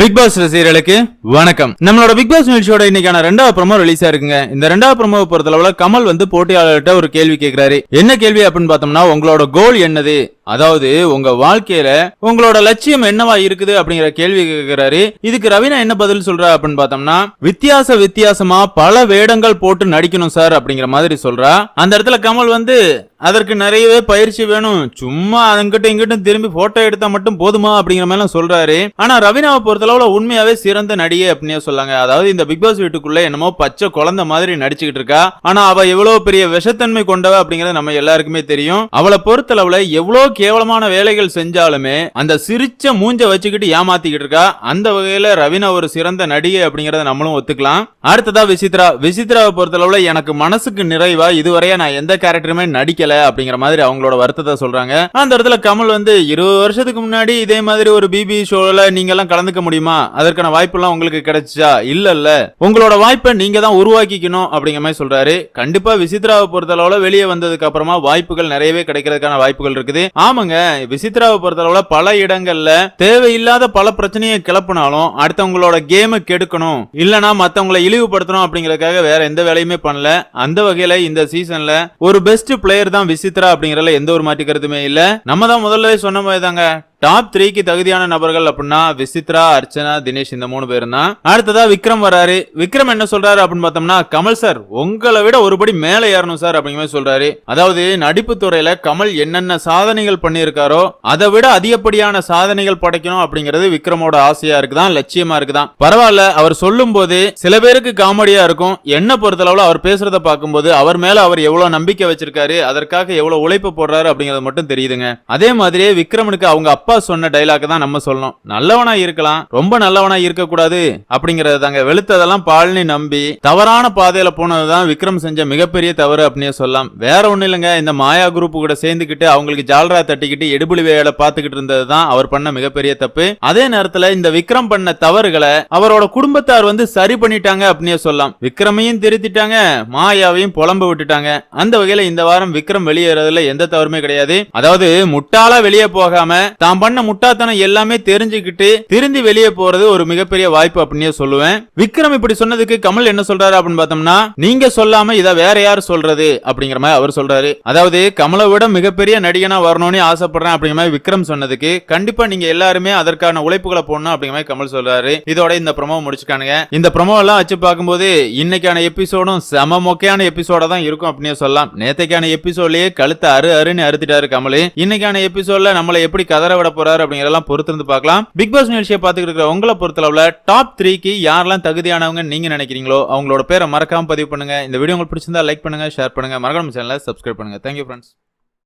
Big pass ரசிகர்களுக்கு வணக்கம். நம்மளோட பிக் பாஸ் நிகழ்ச்சியோட இன்னைக்கான ரெண்டாவது ப்ரமோ ரிலீஸ் ஆயிருக்குங்க இந்த ரெண்டாவது ப்ரோமோ பொறுத்தளவுல கமல் வந்து போட்டியாளர்கிட்ட ஒரு கேள்வி கேட்கிறாரு என்ன கேள்வி அப்படின்னு பார்த்தோம்னா உங்களோட கோல் என்னது? அதாவது உங்க வாழ்க்கையில உங்களோட லட்சியம் என்னவா இருக்குது அப்படிங்கிற கேள்வி கேட்கிறாரு இதுக்கு ரவினா என்ன பதில் சொல்றா அப்படின்னு பார்த்தோம்னா வித்தியாச வித்தியாசமா பல வேடங்கள் போட்டு நடிக்கணும் சார் அப்படிங்கிற மாதிரி சொல்றா. அந்த இடத்துல கமல் வந்து அதற்கு நிறையவே பயிற்சி வேணும். சும்மா அங்கிட்ட இங்கிட்டும் திரும்பி போட்டோ எடுத்தா மட்டும் போதுமா? அப்படிங்கிற மாதிரி எல்லாம் சொல்றாரு. ஆனா ரவினாவை பொறுத்தளவுல உண்மையாவே சிறந்த நடிகை அப்படின்னு சொல்லாங்க. அதாவது இந்த பிக் பாஸ் வீட்டுக்குள்ள என்னமோ பச்சை குழந்தை மாதிரி நடிச்சுக்கிட்டு இருக்கா. ஆனா அவ எவ்வளவு பெரிய விஷத்தன்மை கொண்டவ அப்படிங்கறது நம்ம எல்லாருக்குமே தெரியும். அவளை பொறுத்தளவுல எவ்வளவு கேவலமான வேலைகள் செஞ்சாலுமே அந்த சிரிச்ச மூஞ்ச வச்சுக்கிட்டு ஏமாத்திக்கிட்டு இருக்கா. அந்த வகையில ரவினா ஒரு சிறந்த நடிகை அப்படிங்கறத நம்மளும் ஒத்துக்கலாம். அடுத்ததா விசித்ரா. விசித்ராவை பொறுத்தளவுல எனக்கு மனசுக்கு நிறைவா இதுவரையா நான் எந்த கேரக்டருமே நடிக்கல அப்படிங்கிற மாதிரி அவங்களோட வருத்தத்தை சொல்றாங்க. அந்த இடத்துல கமல் வந்து இருபது வருஷத்துக்கு முன்னாடி இதே மாதிரி ஒரு பிபி ஷோல நீங்க எல்லாம் கலந்துக்க முடியும் அதற்கான வாய்ப்பு எல்லாம் உங்களுக்கு கிடைச்சா? இல்ல இல்ல உங்களோட வாய்ப்பை நீங்க தான் உருவாக்கிக்கணும் அப்படிங்கிற மாதிரி சொல்றாரு. கண்டிப்பா விசித்ராவை பொறுத்தளவுல வெளியே வந்ததுக்கு அப்புறமா வாய்ப்புகள் நிறையவே கிடைக்கிறதுக்கான வாய்ப்புகள் இருக்குது. ஆமாங்க விசித்ராவை பொறுத்தளவுல பல இடங்கள்ல தேவையில்லாத பல பிரச்சனையை கிளப்பினாலும் அடுத்தவங்களோட கேமை கெடுக்கணும். இல்லனா மத்தவங்களை இழிவுபடுத்தணும் அப்படிங்கறதுக்காக வேற எந்த வேலையுமே பண்ணல. அந்த வகையில இந்த சீசன்ல ஒரு பெஸ்ட் பிளேயர் தான் விசித்ரா அப்படிங்கறதுல எந்த ஒரு மாற்று கருத்துமே இல்ல. நம்ம தான் முதல்ல சொன்ன மாதிரி தாங்க டாப் த்ரீக்கு தகுதியான நபர்கள் அப்படின்னா விசித்ரா அர்ச்சனா தினேஷ் இந்த மூணு பேரும் தான் அடுத்ததா விக்ரம் வராரு விக்ரம் என்ன சொல்றாரு அப்படின்னு பார்த்தோம்னா கமல் சார் உங்களை விட ஒருபடி மேல ஏறணும் சார் அப்படிங்கிற மாதிரி சொல்றாரு. அதாவது நடிப்பு துறையில கமல் என்னென்ன சாதனைகள் பண்ணியிருக்காரோ அதை விட அதிகப்படியான சாதனைகள் படைக்கணும் அப்படிங்கிறது விக்ரமோட ஆசையா இருக்குதான் லட்சியமா இருக்குதான். பரவாயில்ல அவர் சொல்லும் போது சில பேருக்கு காமெடியா இருக்கும். என்ன பொறுத்தளவுல அவர் பேசுறத பார்க்கும்போது அவர் மேல அவர் எவ்வளவு நம்பிக்கை வச்சிருக்காரு அதற்காக எவ்வளவு உழைப்பு போடுறாரு அப்படிங்கறது மட்டும் தெரியுதுங்க. அதே மாதிரியே விக்ரமனுக்கு அவங்க அப்பா அப்பா சொன்ன டைலாக் தான் நம்ம சொல்லணும். நல்லவனா இருக்கலாம் ரொம்ப நல்லவனா இருக்க கூடாது அப்படிங்கறது தாங்க வெளுத்ததெல்லாம் பால்னி நம்பி தவறான பாதையில போனதுதான் விக்ரம் செஞ்ச மிகப்பெரிய தவறு அப்படின்னு சொல்லலாம். வேற ஒண்ணு இல்லைங்க இந்த மாயா குரூப் கூட சேர்ந்துக்கிட்டு அவங்களுக்கு ஜால்ரா தட்டிக்கிட்டு எடுபுலி வேலை பார்த்துக்கிட்டு இருந்தது தான் அவர் பண்ண மிகப்பெரிய தப்பு. அதே நேரத்துல இந்த விக்ரம் பண்ண தவறுகளை அவரோட குடும்பத்தார் வந்து சரி பண்ணிட்டாங்க அப்படின்னு சொல்லலாம். விக்ரமையும் திருத்திட்டாங்க மாயாவையும் புலம்ப விட்டுட்டாங்க. அந்த வகையில இந்த வாரம் விக்ரம் வெளியேறதுல எந்த தவறுமே கிடையாது. அதாவது முட்டாளா வெளியே போகாம தான் பண்ண முட்டாத்தனம் எல்லாமே தெரிஞ்சுக்கிட்டு திருந்தி வெளியே போறது ஒரு மிகப்பெரிய வாய்ப்பு அப்படின்னே சொல்லுவேன். விக்ரம் இப்படி சொன்னதுக்கு கமல் என்ன சொல்றாரு அப்படின்னு பார்த்தோம்னா நீங்க சொல்லாம இத வேற யார் சொல்றது? அப்படிங்கிற மாதிரி அவர் சொல்றாரு. அதாவது கமலை விட மிகப்பெரிய நடிகனா வரணும்னு ஆசைப்படுறேன் அப்படிங்கிற மாதிரி விக்ரம் சொன்னதுக்கு கண்டிப்பா நீங்க எல்லாருமே அதற்கான உழைப்புகளை போடணும் அப்படிங்கிற மாதிரி கமல் சொல்றாரு. இதோட இந்த ப்ரொமோ முடிச்சுக்கானுங்க இந்த ப்ரொமோ எல்லாம் வச்சு பார்க்கும்போது இன்னைக்கான எபிசோடும் செம மொக்கையான எபிசோட தான் இருக்கும் அப்படின்னு சொல்லலாம். நேத்தைக்கான எபிசோட்லயே கழுத்தை அரு அருன்னு அறுத்துட்டாரு கமல். இன்னைக்கான எபிசோட்ல நம்மளை எப்படி கதற விட போறாரு அப்படிங்கறதெல்லாம் பொறுத்திருந்து பார்க்கலாம். பிக் பாஸ் நிகழ்ச்சியை பார்த்துட்டு இருக்கிற உங்களை பொறுத்தளவுல டாப் த்ரீக்கு யாரெல்லாம் தகுதியானவங்க நீங்க நினைக்கிறீங்களோ அவங்களோட பேரை மறக்காம பதிவு பண்ணுங்க. இந்த வீடியோ உங்களுக்கு பிடிச்சிருந்தா லைக் பண்ணுங்க ஷேர் பண்ணுங்க. மறக்காம சேனலை சப்ஸ்கிரைப் பண்ணுங்க. Thank you friends